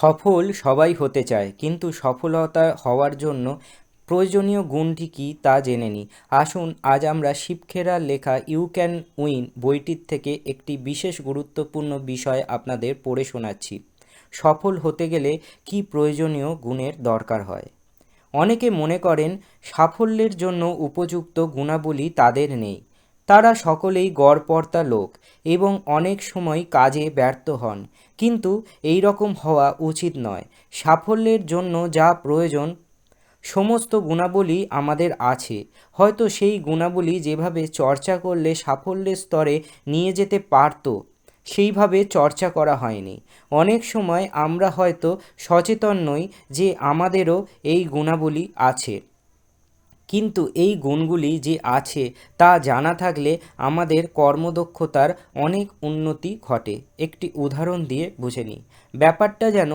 সফল সবাই হতে চায়, কিন্তু সফলতা হওয়ার জন্য প্রয়োজনীয় গুণটি কী তা জেনে নিই। আসুন, আজ আমরা শিবখেরার লেখা ইউ ক্যান উইন বইটির থেকে একটি বিশেষ গুরুত্বপূর্ণ বিষয় আপনাদের পড়ে শোনাচ্ছি। সফল হতে গেলে কী প্রয়োজনীয় গুণের দরকার হয়? অনেকে মনে করেন, সাফল্যের জন্য উপযুক্ত গুণাবলী তাদের নেই। তারা সকলেই গড়পর্তা লোক এবং অনেক সময় কাজে ব্যর্থ হন। কিন্তু এই রকম হওয়া উচিত নয়। সাফল্যের জন্য যা প্রয়োজন, সমস্ত গুণাবলী আমাদের আছে। হয়তো সেই গুণাবলী যেভাবে চর্চা করলে সাফল্যের স্তরে নিয়ে যেতে পারতো, সেইভাবে চর্চা করা হয়নি। অনেক সময় আমরা হয়তো সচেতন নই যে আমাদেরও এই গুণাবলী আছে। কিন্তু এই গুণগুলি যে আছে তা জানা থাকলে আমাদের কর্মদক্ষতার অনেক উন্নতি ঘটে। একটি উদাহরণ দিয়ে বুঝে নিই। ব্যাপারটা যেন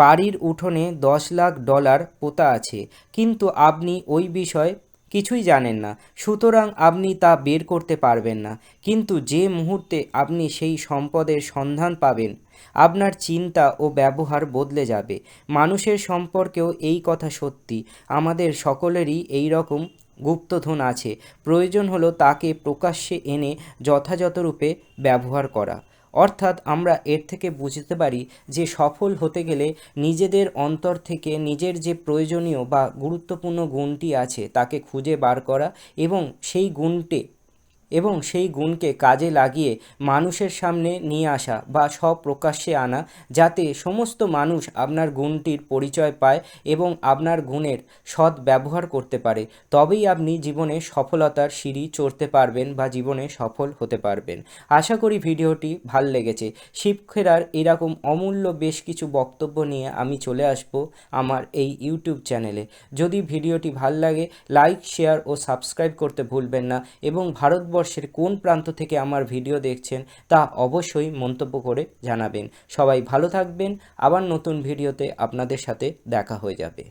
বাড়ির উঠোনে দশ লাখ ডলার পোতা আছে, কিন্তু আপনি ওই বিষয় কিছুই জানেন না। সুতরাং আপনি তা বের করতে পারবেন না। কিন্তু যে মুহূর্তে আপনি সেই সম্পদের সন্ধান পাবেন, আপনার চিন্তা ও ব্যবহার বদলে যাবে। মানুষের সম্পর্কেও এই কথা সত্যি। আমাদের সকলেরই এই রকম গুপ্তধন আছে। প্রয়োজন হলো তাকে প্রকাশ্যে এনে যথাযথরূপে ব্যবহার করা। অর্থাৎ আমরা এর থেকে বুঝতে পারি যে সফল হতে গেলে নিজেদের অন্তর থেকে নিজের যে প্রয়োজনীয় বা গুরুত্বপূর্ণ গুণটি আছে তাকে খুঁজে বার করা এবং সেই গুণটি এবং সেই গুণকে কাজে লাগিয়ে মানুষের সামনে নিয়ে আসা বা স্বপ্রকাশ্যে আনা, যাতে সমস্ত মানুষ আপনার গুণটির পরিচয় পায় এবং আপনার গুণের সৎ ব্যবহার করতে পারে। তবেই আপনি জীবনে সফলতার সিঁড়ি চড়তে পারবেন বা জীবনে সফল হতে পারবেন। আশা করি ভিডিওটি ভালো লেগেছে। শিবখেরার এরকম অমূল্য বেশ কিছু বক্তব্য নিয়ে আমি চলে আসব আমার এই ইউটিউব চ্যানেলে। যদি ভিডিওটি ভালো লাগে, লাইক, শেয়ার ও সাবস্ক্রাইব করতে ভুলবেন না এবং ভারতবর্ষের কোন প্রান্ত থেকে আমার ভিডিও দেখছেন তা অবশ্যই মন্তব্য করে জানাবেন। সবাই ভালো থাকবেন। আবার নতুন ভিডিওতে আপনাদের সাথে দেখা হয়ে যাবে।